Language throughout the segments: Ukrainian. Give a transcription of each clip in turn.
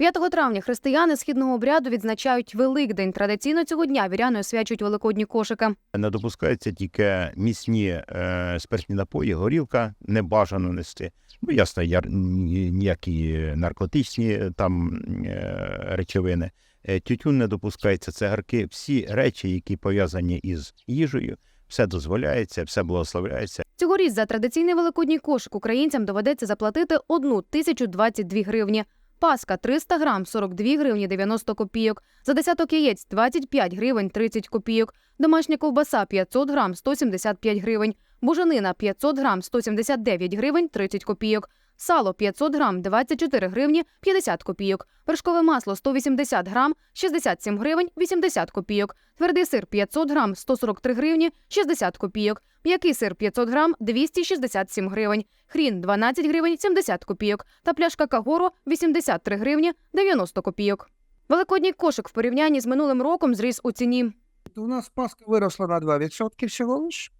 5 травня християни східного обряду відзначають Великдень. Традиційно цього дня віряни освячують великодні кошики. Не допускаються тільки міцні е, спиртні напої, горілка не бажано нести. Ну, ясно, яр, ніякі наркотичні там е, речовини. Е, Тютюн не допускається, цигарки, всі речі, які пов'язані із їжею, все дозволяється, все благословляється. Цьогоріч за традиційний великодній кошик українцям доведеться заплатити 1 тисячу 22 гривні. Паска 300 грам 42 гривні 90 копійок. За десяток яєць 25 гривень 30 копійок. Домашня ковбаса 500 грам 175 гривень. Буженина 500 грам 179 гривень 30 копійок. Сало 500 грам 24 гривні 50 копійок. Вершкове масло 180 грам 67 гривень 80 копійок. Твердий сир 500 грам 143 гривні 60 копійок. М'який сир 500 грам 267 гривень. Хрін 12 гривень 70 копійок. Та пляшка кагору 83 гривні 90 копійок. Великодній кошик в порівнянні з минулим роком зріс у ціні. У нас паска виросла на 2% всього лиш,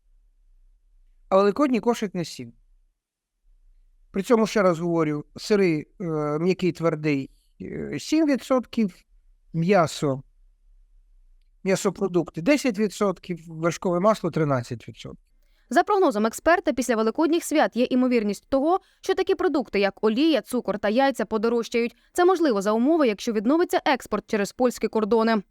а великодній кошик на 7. При цьому, ще раз говорю, сири е, м'який твердий е, 7%, м'ясо, м'ясопродукти 10%, вершкове масло 13%. За прогнозом експерта, після великодніх свят є імовірність того, що такі продукти, як олія, цукор та яйця, подорожчають. Це можливо за умови, якщо відновиться експорт через польські кордони.